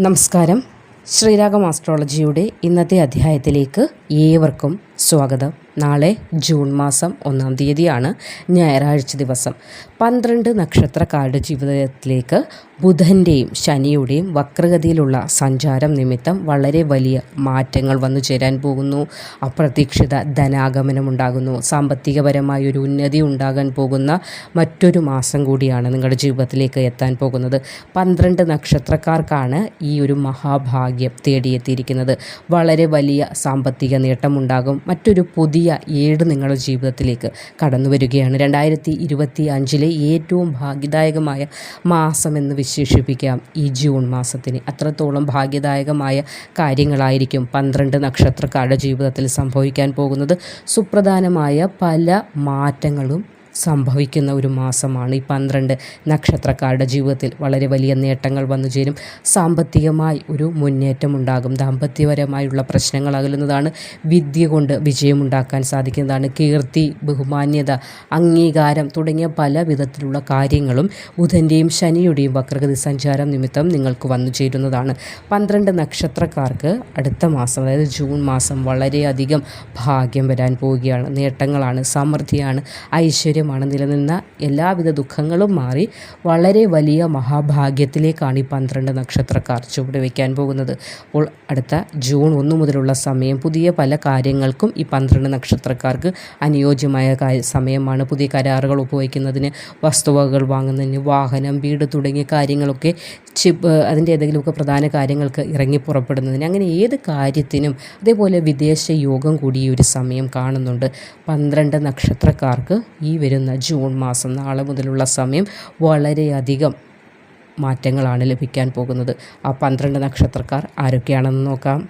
നമസ്കാരം. ശ്രീരാഗം ആസ്ട്രോളജിയുടെ ഇന്നത്തെ അധ്യായത്തിലേക്ക് ഏവർക്കും സ്വാഗതം. നാളെ ജൂൺ മാസം ഒന്നാം തീയതിയാണ് ഞായറാഴ്ച ദിവസം. പന്ത്രണ്ട് നക്ഷത്രക്കാരുടെ ജീവിതത്തിലേക്ക് ബുധന്റെയും ശനിയുടെയും വക്രഗതിയിലുള്ള സഞ്ചാരം നിമിത്തം വളരെ വലിയ മാറ്റങ്ങൾ വന്നു ചേരാൻ പോകുന്നു. അപ്രതീക്ഷിത ധനാഗമനമുണ്ടാകുന്നു സാമ്പത്തികപരമായ ഒരു ഉന്നതി ഉണ്ടാകാൻ പോകുന്ന മറ്റൊരു മാസം കൂടിയാണ് നിങ്ങളുടെ ജീവിതത്തിലേക്ക് എത്താൻ പോകുന്നത്. പന്ത്രണ്ട് നക്ഷത്രക്കാർക്കാണ് ഈ ഒരു മഹാഭാഗ്യം തേടിയെത്തിയിരിക്കുന്നത്. വളരെ വലിയ സാമ്പത്തിക നേട്ടമുണ്ടാകും മറ്റൊരു പുതിയ ഏട് നിങ്ങളുടെ ജീവിതത്തിലേക്ക് കടന്നു വരികയാണ്. രണ്ടായിരത്തി ഇരുപത്തി അഞ്ചിലെ ഏറ്റവും ഭാഗ്യദായകമായ മാസമെന്ന് വിശേഷിപ്പിക്കാം. ഈ ജൂൺ മാസത്തിന് അത്രത്തോളം ഭാഗ്യദായകമായ കാര്യങ്ങളായിരിക്കും പന്ത്രണ്ട് നക്ഷത്രക്കാരുടെ ജീവിതത്തിൽ സംഭവിക്കാൻ പോകുന്നത്. സുപ്രധാനമായ പല മാറ്റങ്ങളും സംഭവിക്കുന്ന ഒരു മാസമാണ് ഈ പന്ത്രണ്ട് നക്ഷത്രക്കാരുടെ ജീവിതത്തിൽ വളരെ വലിയ നേട്ടങ്ങൾ വന്നു ചേരും. സാമ്പത്തികമായി ഒരു മുന്നേറ്റം ഉണ്ടാകും. ദാമ്പത്യപരമായുള്ള പ്രശ്നങ്ങൾ അകലുന്നതാണ്. വിദ്യ കൊണ്ട് വിജയമുണ്ടാക്കാൻ സാധിക്കുന്നതാണ്. കീർത്തി ബഹുമാന്യത അംഗീകാരം തുടങ്ങിയ പല വിധത്തിലുള്ള കാര്യങ്ങളും ബുധന്റെയും ശനിയുടെയും വക്രഗതി സഞ്ചാരം നിമിത്തം നിങ്ങൾക്ക് വന്നു ചേരുന്നതാണ്. പന്ത്രണ്ട് നക്ഷത്രക്കാർക്ക് അടുത്ത മാസം അതായത് ജൂൺ മാസം വളരെയധികം ഭാഗ്യം വരാൻ പോവുകയാണ്. നേട്ടങ്ങളാണ് സമൃദ്ധിയാണ് ഐശ്വര്യം ഐശ്വര്യമാണ് നിലനിന്ന എല്ലാവിധ ദുഃഖങ്ങളും മാറി വളരെ വലിയ മഹാഭാഗ്യത്തിലേക്കാണ് ഈ പന്ത്രണ്ട് നക്ഷത്രക്കാർ ചുവട് വയ്ക്കാൻ പോകുന്നത്. അപ്പോൾ അടുത്ത ജൂൺ ഒന്ന് മുതലുള്ള സമയം പുതിയ പല കാര്യങ്ങൾക്കും ഈ പന്ത്രണ്ട് നക്ഷത്രക്കാർക്ക് അനുയോജ്യമായ സമയമാണ്. പുതിയ കരാറുകൾ ഉപയോഗിക്കുന്നതിന് വസ്തുവകകൾ വാങ്ങുന്നതിന് വാഹനം വീട് തുടങ്ങിയ കാര്യങ്ങളൊക്കെ ചിപ്പ് അതിന്റെ ഏതെങ്കിലുമൊക്കെ പ്രധാന കാര്യങ്ങൾക്ക് ഇറങ്ങി പുറപ്പെടുന്നതിന് അങ്ങനെ ഏത് കാര്യത്തിനും അതേപോലെ വിദേശ യോഗം കൂടി ഈ ഒരു സമയം കാണുന്നുണ്ട്. പന്ത്രണ്ട് നക്ഷത്രക്കാർക്ക് ഈ വരുന്ന ജൂൺ മാസം നാളെ മുതലുള്ള സമയം വളരെയധികം മാറ്റങ്ങളാണ് ലഭിക്കാൻ പോകുന്നത്. ആ പന്ത്രണ്ട് നക്ഷത്രക്കാർ ആരൊക്കെയാണെന്ന് നോക്കാം.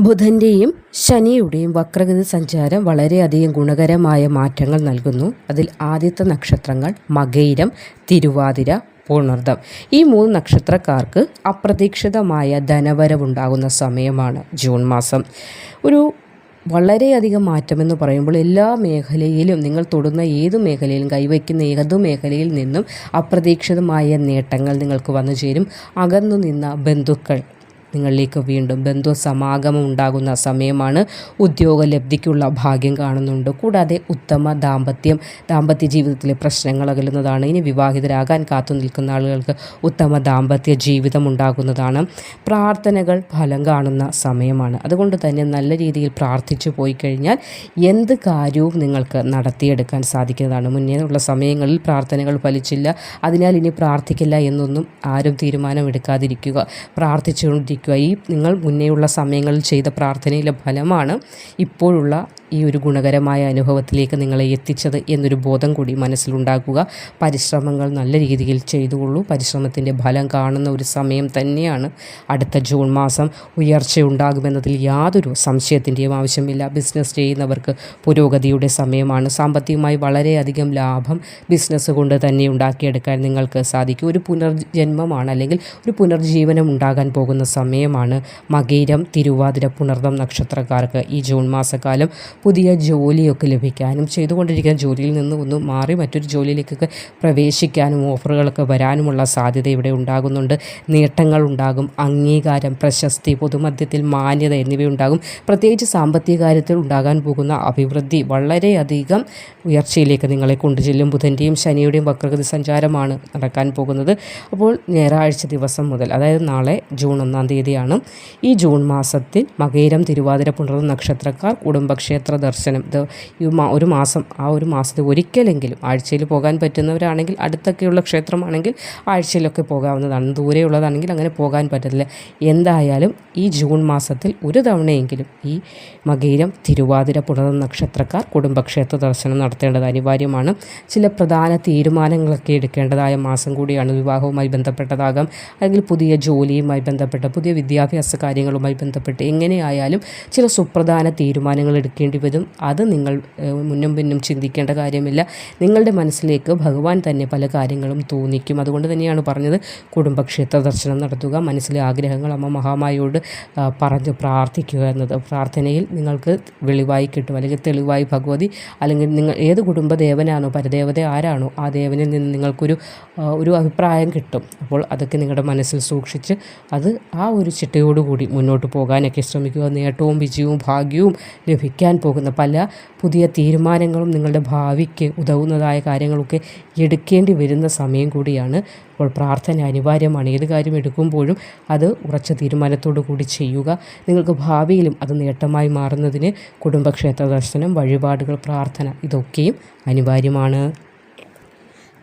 ബുധന്റെയും ശനിയുടെയും വക്രഗതി സഞ്ചാരം വളരെയധികം ഗുണകരമായ മാറ്റങ്ങൾ നൽകുന്നു. അതിൽ ആദ്യത്തെ നക്ഷത്രങ്ങൾ മകയിരം തിരുവാതിര പൂർണർദ്ധം ഈ മൂന്ന് നക്ഷത്രക്കാർക്ക് അപ്രതീക്ഷിതമായ ധനവരവുണ്ടാകുന്ന സമയമാണ് ജൂൺ മാസം. ഒരു വളരെയധികം മാറ്റമെന്ന് പറയുമ്പോൾ എല്ലാ മേഖലയിലും നിങ്ങൾ തൊടുന്ന ഏത് മേഖലയിലും കൈവയ്ക്കുന്ന ഏതു മേഖലയിൽ നിന്നും അപ്രതീക്ഷിതമായ നേട്ടങ്ങൾ നിങ്ങൾക്ക് വന്നു ചേരും. അകന്നു നിന്ന ബന്ധുക്കൾ നിങ്ങളിലേക്ക് വീണ്ടും ബന്ധു സമാഗമം ഉണ്ടാകുന്ന സമയമാണ് ഉദ്യോഗ ലബ്ധിക്കുള്ള ഭാഗ്യം കാണുന്നുണ്ട്. കൂടാതെ ഉത്തമ ദാമ്പത്യം ദാമ്പത്യ ജീവിതത്തിലെ പ്രശ്നങ്ങൾ അകലുന്നതാണ്. ഇനി വിവാഹിതരാകാൻ കാത്തു നിൽക്കുന്ന ആളുകൾക്ക് ഉത്തമ ദാമ്പത്യ ജീവിതം ഉണ്ടാകുന്നതാണ്. പ്രാർത്ഥനകൾ ഫലം കാണുന്ന സമയമാണ്. അതുകൊണ്ട് തന്നെ നല്ല രീതിയിൽ പ്രാർത്ഥിച്ചു പോയി കഴിഞ്ഞാൽ എന്ത് കാര്യവും നിങ്ങൾക്ക് നടത്തിയെടുക്കാൻ സാധിക്കുന്നതാണ്. മുന്നേ ഉള്ള സമയങ്ങളിൽ പ്രാർത്ഥനകൾ ഫലിച്ചില്ല. അതിനാൽ ഇനി പ്രാർത്ഥിക്കില്ല എന്നൊന്നും ആരും തീരുമാനമെടുക്കാതിരിക്കുക. പ്രാർത്ഥിച്ചുകൊണ്ടിരിക്കുക ഈ നിങ്ങൾ മുന്നേയുള്ള സമയങ്ങളിൽ ചെയ്ത പ്രാർത്ഥനയിലെ ഫലമാണ് ഇപ്പോഴുള്ള ഈ ഒരു ഗുണകരമായ അനുഭവത്തിലേക്ക് നിങ്ങളെ എത്തിച്ചത് എന്നൊരു ബോധം കൂടി മനസ്സിലുണ്ടാക്കുക. പരിശ്രമങ്ങൾ നല്ല രീതിയിൽ ചെയ്തുകൊള്ളൂ. പരിശ്രമത്തിന്റെ ഫലം കാണുന്ന ഒരു സമയം തന്നെയാണ് അടുത്ത ജൂൺ മാസം. ഉയർച്ചയുണ്ടാകുമെന്നതിൽ യാതൊരു സംശയത്തിന്റെയും ആവശ്യമില്ല. ബിസിനസ് ചെയ്യുന്നവർക്ക് പുരോഗതിയുടെ സമയമാണ്. സാമ്പത്തികമായി വളരെയധികം ലാഭം ബിസിനസ് കൊണ്ട് തന്നെ ഉണ്ടാക്കിയെടുക്കാൻ നിങ്ങൾക്ക് സാധിക്കും. ഒരു പുനർജന്മമാണ് അല്ലെങ്കിൽ ഒരു പുനർജീവനം ഉണ്ടാകാൻ പോകുന്ന സമയമാണ്. മകേരം തിരുവാതിര പുണർദം നക്ഷത്രക്കാർക്ക് ഈ ജൂൺ മാസക്കാലം പുതിയ ജോലിയൊക്കെ ലഭിക്കാനും ചെയ്തുകൊണ്ടിരിക്കുന്ന ജോലിയിൽ നിന്ന് ഒന്ന് മാറി മറ്റൊരു ജോലിയിലേക്കൊക്കെ പ്രവേശിക്കാനും ഓഫറുകളൊക്കെ വരാനുമുള്ള സാധ്യത ഇവിടെ ഉണ്ടാകുന്നുണ്ട്. നേട്ടങ്ങൾ ഉണ്ടാകും. അംഗീകാരം പ്രശസ്തി പൊതുമധ്യത്തിൽ മാന്യത എന്നിവയുണ്ടാകും. പ്രത്യേകിച്ച് സാമ്പത്തിക കാര്യത്തിൽ ഉണ്ടാകാൻ പോകുന്ന അഭിവൃദ്ധി വളരെയധികം ഉയർച്ചയിലേക്ക് നിങ്ങളെ കൊണ്ടുചെല്ലും. ബുധന്റെയും ശനിയുടെയും വക്രഗതി സഞ്ചാരമാണ് നടക്കാൻ പോകുന്നത്. അപ്പോൾ ഞായറാഴ്ച ദിവസം മുതൽ അതായത് നാളെ ജൂൺ ഒന്നാം തീയതിയാണ് ഈ ജൂൺ മാസത്തിൽ മകേരം തിരുവാതിര പുണർന്ന നക്ഷത്രക്കാർ കുടുംബക്ഷേത്ര ക്ഷേത്ര ദർശനം ഇത് ഈ ഒരു മാസം ആ ഒരു മാസത്തിൽ ഒരിക്കലെങ്കിലും ആഴ്ചയിൽ പോകാൻ പറ്റുന്നവരാണെങ്കിൽ അടുത്തൊക്കെയുള്ള ക്ഷേത്രമാണെങ്കിൽ ആഴ്ചയിലൊക്കെ പോകാവുന്നതാണ്. ദൂരെയുള്ളതാണെങ്കിൽ അങ്ങനെ പോകാൻ പറ്റത്തില്ല. എന്തായാലും ഈ ജൂൺ മാസത്തിൽ ഒരു തവണയെങ്കിലും ഈ മകീരം തിരുവാതിര പുണത നക്ഷത്രക്കാർ കുടുംബക്ഷേത്ര ദർശനം നടത്തേണ്ടത് അനിവാര്യമാണ്. ചില പ്രധാന തീരുമാനങ്ങളൊക്കെ എടുക്കേണ്ടതായ മാസം കൂടിയാണ് വിവാഹവുമായി ബന്ധപ്പെട്ടതാകാം. അല്ലെങ്കിൽ പുതിയ ജോലിയുമായി ബന്ധപ്പെട്ട പുതിയ വിദ്യാഭ്യാസ കാര്യങ്ങളുമായി ബന്ധപ്പെട്ട് എങ്ങനെയായാലും ചില സുപ്രധാന തീരുമാനങ്ങൾ എടുക്കേണ്ടി കഴിവതും അത് നിങ്ങൾ മുന്നും പിന്നും ചിന്തിക്കേണ്ട കാര്യമില്ല. നിങ്ങളുടെ മനസ്സിലേക്ക് ഭഗവാൻ തന്നെ പല കാര്യങ്ങളും തോന്നിക്കും. അതുകൊണ്ട് തന്നെയാണ് പറഞ്ഞത് കുടുംബക്ഷേത്ര ദർശനം നടത്തുക മനസ്സിലെ ആഗ്രഹങ്ങൾ അമ്മ മഹാമായോട് പറഞ്ഞ് പ്രാർത്ഥിക്കുക എന്നത്. പ്രാർത്ഥനയിൽ നിങ്ങൾക്ക് വെളിവായി കിട്ടും. അല്ലെങ്കിൽ തെളിവായി ഭഗവതി അല്ലെങ്കിൽ നിങ്ങൾ ഏത് കുടുംബദേവനാണോ പരദേവത ആരാണോ ആ ദേവനിൽ നിന്ന് നിങ്ങൾക്കൊരു ഒരു അഭിപ്രായം കിട്ടും. അപ്പോൾ അതൊക്കെ നിങ്ങളുടെ മനസ്സിൽ സൂക്ഷിച്ച് അത് ആ ഒരു ചിട്ടയോടുകൂടി മുന്നോട്ട് പോകാനൊക്കെ ശ്രമിക്കുക. നേട്ടവും വിജയവും ഭാഗ്യവും ലഭിക്കാൻ പോകുന്ന പല പുതിയ തീരുമാനങ്ങളും നിങ്ങളുടെ ഭാവിക്ക് ഉതകുന്നതായ കാര്യങ്ങളൊക്കെ എടുക്കേണ്ടി വരുന്ന സമയം കൂടിയാണ്. അപ്പോൾ പ്രാർത്ഥന അനിവാര്യമാണ്. ഏത് കാര്യം എടുക്കുമ്പോഴും അത് ഉറച്ച തീരുമാനത്തോടു കൂടി ചെയ്യുക. നിങ്ങൾക്ക് ഭാവിയിലും അത് നേട്ടമായി മാറുന്നതിന് കുടുംബക്ഷേത്ര ദർശനം വഴിപാടുകൾ പ്രാർത്ഥന ഇതൊക്കെയും അനിവാര്യമാണ്.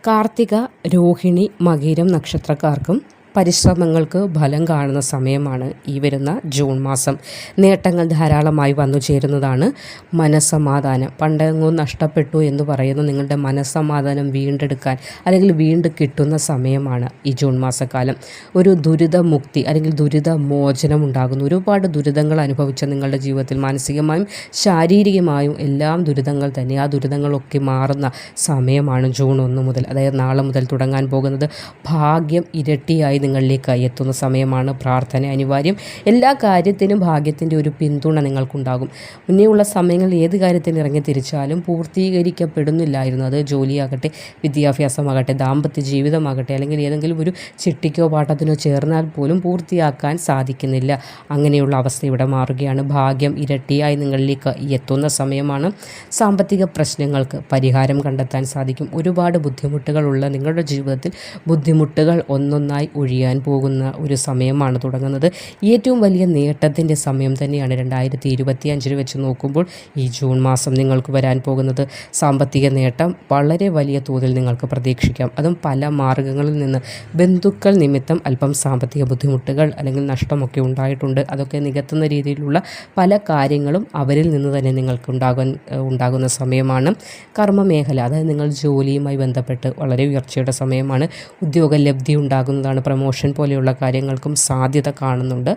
കാർത്തിക രോഹിണി മകീരം നക്ഷത്രക്കാർക്കും പരിശ്രമങ്ങൾക്ക് ഫലം കാണുന്ന സമയമാണ് ഈ വരുന്ന ജൂൺ മാസം. നേട്ടങ്ങൾ ധാരാളമായി വന്നു ചേരുന്നതാണ് മനസ്സമാധാനം പണ്ടെങ്ങും നഷ്ടപ്പെട്ടു എന്ന് പറയുന്ന നിങ്ങളുടെ മനസ്സമാധാനം വീണ്ടെടുക്കാൻ അല്ലെങ്കിൽ വീണ്ടും കിട്ടുന്ന സമയമാണ് ഈ ജൂൺ മാസക്കാലം. ഒരു ദുരിതമുക്തി അല്ലെങ്കിൽ ദുരിത മോചനം ഉണ്ടാകുന്നു. ഒരുപാട് ദുരിതങ്ങൾ അനുഭവിച്ച നിങ്ങളുടെ ജീവിതത്തിൽ മാനസികമായും ശാരീരികമായും എല്ലാം ദുരിതങ്ങൾ തന്നെ. ആ ദുരിതങ്ങളൊക്കെ മാറുന്ന സമയമാണ് ജൂൺ ഒന്ന് മുതൽ അതായത് നാളെ മുതൽ തുടങ്ങാൻ പോകുന്നത്. ഭാഗ്യം ഇരട്ടിയായി നിങ്ങളിലേക്ക് എത്തുന്ന സമയമാണ് പ്രാർത്ഥന അനിവാര്യം. എല്ലാ കാര്യത്തിനും ഭാഗ്യത്തിന്റെ ഒരു പിന്തുണ നിങ്ങൾക്കുണ്ടാകും. മുന്നേയുള്ള സമയങ്ങളിൽ ഏത് കാര്യത്തിന് ഇറങ്ങി തിരിച്ചാലും പൂർത്തീകരിക്കപ്പെടുന്നില്ലായിരുന്നു. അത് ജോലിയാകട്ടെ വിദ്യാഭ്യാസമാകട്ടെ ദാമ്പത്യ ജീവിതമാകട്ടെ അല്ലെങ്കിൽ ഏതെങ്കിലും ഒരു ചിട്ടിക്കോ പാട്ടത്തിനോ ചേർന്നാൽ പോലും പൂർത്തിയാക്കാൻ സാധിക്കുന്നില്ല. അങ്ങനെയുള്ള അവസ്ഥ ഇവിടെ മാറുകയാണ്. ഭാഗ്യം ഇരട്ടിയായി നിങ്ങളിലേക്ക് എത്തുന്ന സമയമാണ്. സാമ്പത്തിക പ്രശ്നങ്ങൾക്ക് പരിഹാരം കണ്ടെത്താൻ സാധിക്കും. ഒരുപാട് ബുദ്ധിമുട്ടുകളുള്ള നിങ്ങളുടെ ജീവിതത്തിൽ ബുദ്ധിമുട്ടുകൾ ഒന്നൊന്നായി ഒഴിയാൻ പോകുന്ന ഒരു സമയമാണ് തുടങ്ങുന്നത്. ഏറ്റവും വലിയ നേട്ടത്തിന്റെ സമയം തന്നെയാണ് രണ്ടായിരത്തി ഇരുപത്തി അഞ്ചിൽ വെച്ച് നോക്കുമ്പോൾ ഈ ജൂൺ മാസം നിങ്ങൾക്ക് വരാൻ പോകുന്നത്. സാമ്പത്തിക നേട്ടം വളരെ വലിയ തോതിൽ നിങ്ങൾക്ക് പ്രതീക്ഷിക്കാം. അതും പല മാർഗങ്ങളിൽ നിന്ന് ബന്ധുക്കൾ നിമിത്തം അല്പം സാമ്പത്തിക ബുദ്ധിമുട്ടുകൾ അല്ലെങ്കിൽ നഷ്ടമൊക്കെ ഉണ്ടായിട്ടുണ്ട്. അതൊക്കെ നികത്തുന്ന രീതിയിലുള്ള പല കാര്യങ്ങളും അവരിൽ നിന്ന് തന്നെ നിങ്ങൾക്ക് ഉണ്ടാകാൻ ഉണ്ടാകുന്ന സമയമാണ്. കർമ്മ മേഖല അതായത് നിങ്ങൾ ജോലിയുമായി ബന്ധപ്പെട്ട് വളരെ ഉയർച്ചയുടെ സമയമാണ്. ഉദ്യോഗ ലബ്ധി ഉണ്ടാകുന്നതാണ് പ്രമോഷൻ പോലെയുള്ള കാര്യങ്ങൾക്കും സാധ്യത കാണുന്നുണ്ട്.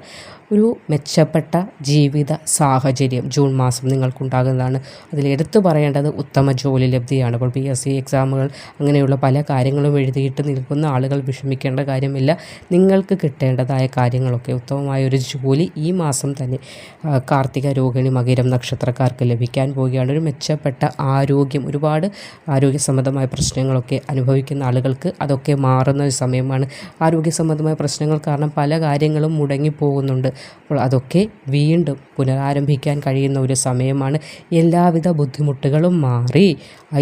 ഒരു മെച്ചപ്പെട്ട ജീവിത സാഹചര്യം ജൂൺ മാസം നിങ്ങൾക്കുണ്ടാകുന്നതാണ്. അതിൽ എടുത്തു പറയേണ്ടത് ഉത്തമ ജോലി ലബ്ധിയാണ്. അപ്പോൾ പി എസ് സി എക്സാമുകൾ അങ്ങനെയുള്ള പല കാര്യങ്ങളും എഴുതിയിട്ട് നിൽക്കുന്ന ആളുകൾ വിഷമിക്കേണ്ട കാര്യമില്ല. നിങ്ങൾക്ക് കിട്ടേണ്ടതായ കാര്യങ്ങളൊക്കെ ഉത്തമമായ ഒരു ജോലി ഈ മാസം തന്നെ കാർത്തിക രോഹിണി മകരം നക്ഷത്രക്കാർക്ക് ലഭിക്കാൻ പോവുകയാണ്. ഒരു മെച്ചപ്പെട്ട ആരോഗ്യം ഒരുപാട് ആരോഗ്യ സംബന്ധമായ പ്രശ്നങ്ങളൊക്കെ അനുഭവിക്കുന്ന ആളുകൾക്ക് അതൊക്കെ മാറുന്ന ഒരു സമയമാണ്. ആരോഗ്യ സംബന്ധമായ പ്രശ്നങ്ങൾ കാരണം പല കാര്യങ്ങളും മുടങ്ങിപ്പോകുന്നുണ്ട് അപ്പോൾ അതൊക്കെ വീണ്ടും പുനരാരംഭിക്കാൻ കഴിയുന്ന ഒരു സമയമാണ്. എല്ലാവിധ ബുദ്ധിമുട്ടുകളും മാറി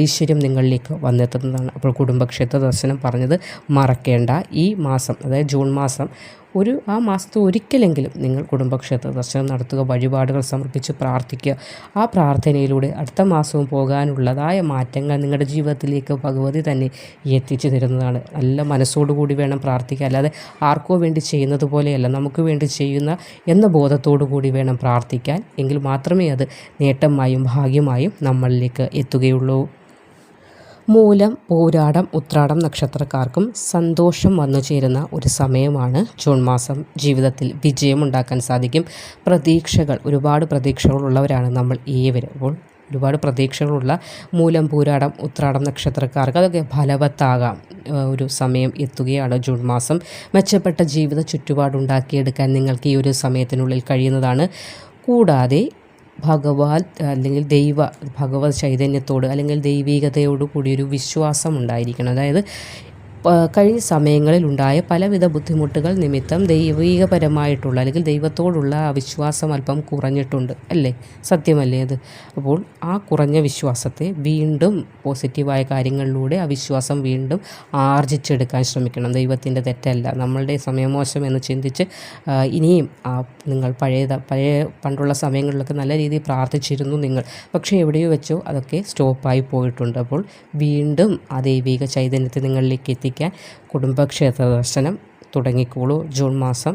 ഐശ്വര്യം നിങ്ങളിലേക്ക് വന്നെത്തുന്നതാണ്. അപ്പോൾ കുടുംബക്ഷേത്ര ദർശനം പറഞ്ഞത് മറക്കേണ്ട ഈ മാസം അതായത് ജൂൺ മാസം ഒരു ആ മാസത്തെ ഒരിക്കലെങ്കിലും നിങ്ങൾ കുടുംബക്ഷേത്ര ദർശനം നടത്തുക വഴിപാടുകൾ സമർപ്പിച്ച് പ്രാർത്ഥിക്കുക. ആ പ്രാർത്ഥനയിലൂടെ അടുത്ത മാസവും പോകാനുള്ളതായ മാറ്റങ്ങൾ നിങ്ങളുടെ ജീവിതത്തിലേക്ക് ഭഗവതി തന്നെ എത്തിച്ചു തരുന്നതാണ്. നല്ല മനസ്സോടുകൂടി വേണം പ്രാർത്ഥിക്കുക അല്ലാതെ ആർക്കോ വേണ്ടി ചെയ്യുന്നത് പോലെയല്ല നമുക്ക് വേണ്ടി ചെയ്യുന്ന എന്ന ബോധത്തോടു കൂടി വേണം പ്രാർത്ഥിക്കാൻ. എങ്കിൽ മാത്രമേ അത് നേട്ടമായും ഭാഗ്യമായും നമ്മളിലേക്ക് എത്തുകയുള്ളൂ. മൂലം പൂരാടം ഉത്രാടം നക്ഷത്രക്കാർക്കും സന്തോഷം വന്നു ചേരുന്ന ഒരു സമയമാണ് ജൂൺ മാസം. ജീവിതത്തിൽ വിജയമുണ്ടാക്കാൻ സാധിക്കും. പ്രതീക്ഷകൾ ഒരുപാട് പ്രതീക്ഷകളുള്ളവരാണ് നമ്മൾ ഏവരും. അപ്പോൾ ഒരുപാട് പ്രതീക്ഷകളുള്ള മൂലം പൂരാടം ഉത്രാടം നക്ഷത്രക്കാർക്ക് അതൊക്കെ ഫലവത്താകാം. ഒരു സമയം എത്തുകയാണ് ജൂൺ മാസം. മെച്ചപ്പെട്ട ജീവിത ചുറ്റുപാടുണ്ടാക്കിയെടുക്കാൻ നിങ്ങൾക്ക് ഈ ഒരു സമയത്തിനുള്ളിൽ കഴിയുന്നതാണ്. കൂടാതെ ഭഗവാൻ അല്ലെങ്കിൽ ദൈവ ഭഗവത് ചൈതന്യത്തോട് അല്ലെങ്കിൽ ദൈവീകതയോട് കൂടിയൊരു വിശ്വാസം ഉണ്ടായിരിക്കണം. അതായത് കഴിഞ്ഞ സമയങ്ങളിൽ ഉണ്ടായ പലവിധ ബുദ്ധിമുട്ടുകൾ നിമിത്തം ദൈവികപരമായിട്ടുള്ള അല്ലെങ്കിൽ ദൈവത്തോടുള്ള വിശ്വാസം അല്പം കുറഞ്ഞിട്ടുണ്ട് അല്ലേ? സത്യമല്ലേ അത്? അപ്പോൾ ആ കുറഞ്ഞ വിശ്വാസത്തെ വീണ്ടും പോസിറ്റീവായ കാര്യങ്ങളിലൂടെ ആ വിശ്വാസം വീണ്ടും ആർജിച്ചെടുക്കാൻ ശ്രമിക്കണം. ദൈവത്തിന്റെ തെറ്റല്ല. നമ്മളുടെ സമയമോശം എന്ന് ചിന്തിച്ച് ഇനിയും നിങ്ങൾ പഴയ പഴയ പണ്ടുള്ള സമയങ്ങളിലൊക്കെ നല്ല രീതിയിൽ പ്രാർത്ഥിച്ചിരുന്നു നിങ്ങൾ. പക്ഷേ എവിടെയോ വെച്ചോ അതൊക്കെ സ്റ്റോപ്പായി പോയിട്ടുണ്ട്. അപ്പോൾ വീണ്ടും ആ ദൈവിക ചൈതന്യത്തെ നിങ്ങളിലേക്ക് എത്തിക്കാൻ കുടുംബക്ഷേത്ര ദർശനം തുടങ്ങിക്കോളൂ. ജൂൺ മാസം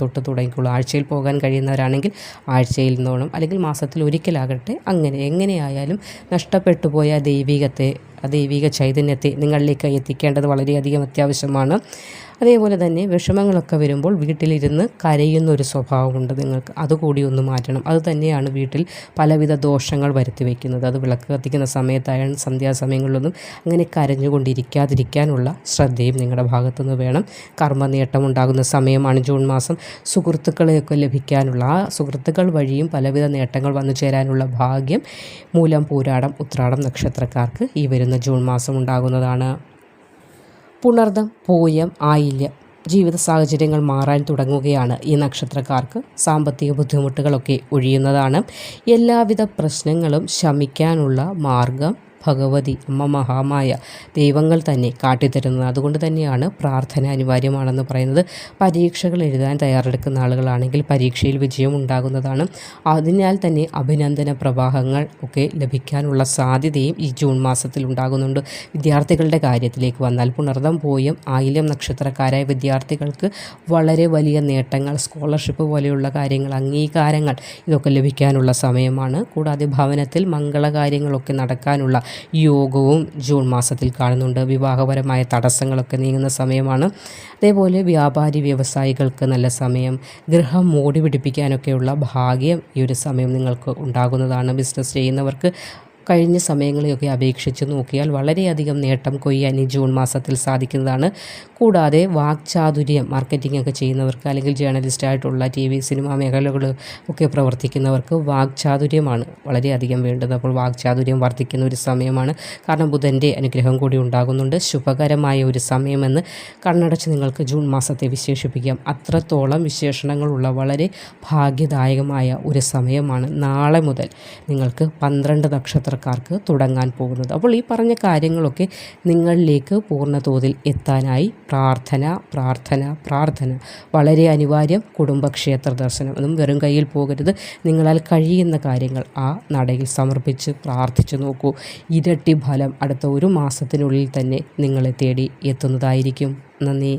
തൊട്ട് തുടങ്ങിക്കോളൂ. ആഴ്ചയിൽ പോകാൻ കഴിയുന്നവരാണെങ്കിൽ ആഴ്ചയിൽ നിന്നോണം അല്ലെങ്കിൽ മാസത്തിൽ ഒരിക്കലാകട്ടെ. അങ്ങനെ എങ്ങനെയായാലും നഷ്ടപ്പെട്ടു പോയ ദൈവികത്തെ ദൈവിക ചൈതന്യത്തെ നിങ്ങളിലേക്ക് എത്തിക്കേണ്ടത് വളരെയധികം അത്യാവശ്യമാണ്. അതേപോലെ തന്നെ വിഷമങ്ങളൊക്കെ വരുമ്പോൾ വീട്ടിലിരുന്ന് കരയുന്ന ഒരു സ്വഭാവമുണ്ട് നിങ്ങൾക്ക്. അതുകൂടി ഒന്ന് മാറ്റണം. അത് തന്നെയാണ് വീട്ടിൽ പലവിധ ദോഷങ്ങൾ വരുത്തി വയ്ക്കുന്നത് അത് വിളക്ക് കത്തിക്കുന്ന സമയത്തായാലും സന്ധ്യാസമയങ്ങളിലൊന്നും അങ്ങനെ കരഞ്ഞുകൊണ്ടിരിക്കാതിരിക്കാനുള്ള ശ്രദ്ധയും നിങ്ങളുടെ ഭാഗത്തുനിന്ന് വേണം. കർമ്മ നേട്ടമുണ്ടാകുന്ന സമയമാണ് ജൂൺ മാസം. സുഹൃത്തുക്കളെയൊക്കെ ലഭിക്കാനുള്ള ആ സുഹൃത്തുക്കൾ വഴിയും പലവിധ നേട്ടങ്ങൾ വന്നു ചേരാനുള്ള ഭാഗ്യം മൂലം പൂരാടം ഉത്രാടം നക്ഷത്രക്കാർക്ക് ഈ വരുന്ന ജൂൺ മാസം ഉണ്ടാകുന്നതാണ്. പുണർദം പൂയം ആയില്യം ജീവിത സാഹചര്യങ്ങൾ മാറാൻ തുടങ്ങുകയാണ് ഈ നക്ഷത്രക്കാർക്ക് സാമ്പത്തിക ബുദ്ധിമുട്ടുകളൊക്കെ ഒഴിയുന്നതാണ്. എല്ലാവിധ പ്രശ്നങ്ങളും ശമിക്കാനുള്ള മാർഗം ഭഗവതി അമ്മ മഹാമായ ദൈവങ്ങൾ തന്നെ കാട്ടിത്തരുന്നത്. അതുകൊണ്ട് തന്നെയാണ് പ്രാർത്ഥന അനിവാര്യമാണെന്ന് പറയുന്നത്. പരീക്ഷകൾ എഴുതാൻ തയ്യാറെടുക്കുന്ന ആളുകളാണെങ്കിൽ പരീക്ഷയിൽ വിജയം ഉണ്ടാകുന്നതാണ്. അതിനാൽ തന്നെ അഭിനന്ദന പ്രവാഹങ്ങൾ ഒക്കെ ലഭിക്കാനുള്ള സാധ്യതയും ഈ ജൂൺ മാസത്തിൽ ഉണ്ടാകുന്നുണ്ട്. വിദ്യാർത്ഥികളുടെ കാര്യത്തിലേക്ക് വന്നാൽ പുണർദം പോയും ആയില്യം നക്ഷത്രക്കാരായ വിദ്യാർത്ഥികൾക്ക് വളരെ വലിയ നേട്ടങ്ങൾ സ്കോളർഷിപ്പ് പോലെയുള്ള കാര്യങ്ങൾ അംഗീകാരങ്ങൾ ഇതൊക്കെ ലഭിക്കാനുള്ള സമയമാണ്. കൂടാതെ ഭവനത്തിൽ മംഗളകാര്യങ്ങളൊക്കെ നടക്കാനുള്ള യോഗവും ജൂൺ മാസത്തിൽ കാണുന്നുണ്ട്. വിവാഹപരമായ തടസ്സങ്ങളൊക്കെ നീങ്ങുന്ന സമയമാണ്. അതേപോലെ വ്യാപാരി വ്യവസായികൾക്ക് നല്ല സമയം ഗൃഹം മോടി പിടിപ്പിക്കാനൊക്കെയുള്ള ഭാഗ്യം ഈ ഒരു സമയം നിങ്ങൾക്ക് ഉണ്ടാകുന്നതാണ്. ബിസിനസ് ചെയ്യുന്നവർക്ക് കഴിഞ്ഞ സമയങ്ങളെയൊക്കെ അപേക്ഷിച്ച് നോക്കിയാൽ വളരെയധികം നേട്ടം കൊയ്യാൻ ഈ ജൂൺ മാസത്തിൽ സാധിക്കുന്നതാണ്. കൂടാതെ വാക്ചാതുര്യം മാർക്കറ്റിംഗ് ഒക്കെ ചെയ്യുന്നവർക്ക് അല്ലെങ്കിൽ ജേർണലിസ്റ്റ് ആയിട്ടുള്ള ടി വി സിനിമാ മേഖലകൾ ഒക്കെ പ്രവർത്തിക്കുന്നവർക്ക് വാക്ചാതുര്യമാണ് വളരെയധികം വേണ്ടത്. അപ്പോൾ വാക്ചാതുര്യം വർദ്ധിക്കുന്ന ഒരു സമയമാണ്. കാരണം ബുധന്റെ അനുഗ്രഹം കൂടി ഉണ്ടാകുന്നുണ്ട്. ശുഭകരമായ ഒരു സമയമെന്ന് കണ്ണടച്ച് നിങ്ങൾക്ക് ജൂൺ മാസത്തെ വിശേഷിപ്പിക്കാം. അത്രത്തോളം വിശേഷണങ്ങളുള്ള വളരെ ഭാഗ്യദായകമായ ഒരു സമയമാണ്. നാളെ മുതൽ നിങ്ങൾക്ക് പന്ത്രണ്ട് നക്ഷത്രക്കാർക്ക് തുടങ്ങാൻ പോകുന്നത്. അപ്പോൾ ഈ പറഞ്ഞ കാര്യങ്ങളൊക്കെ നിങ്ങളിലേക്ക് പൂർണ തോതിൽ എത്താനായി പ്രാർത്ഥന പ്രാർത്ഥന പ്രാർത്ഥന. വളരെ അനിവാര്യം കുടുംബക്ഷേത്ര ദർശനം. അതും വെറും കയ്യിൽ പോകരുത്. നിങ്ങളാൽ കഴിയുന്ന കാര്യങ്ങൾ ആ നടയിൽ സമർപ്പിച്ച് പ്രാർത്ഥിച്ചു നോക്കൂ. ഇരട്ടി ഫലം അടുത്ത ഒരു മാസത്തിനുള്ളിൽ തന്നെ നിങ്ങളെ തേടി എത്തുന്നതായിരിക്കും. നന്ദി.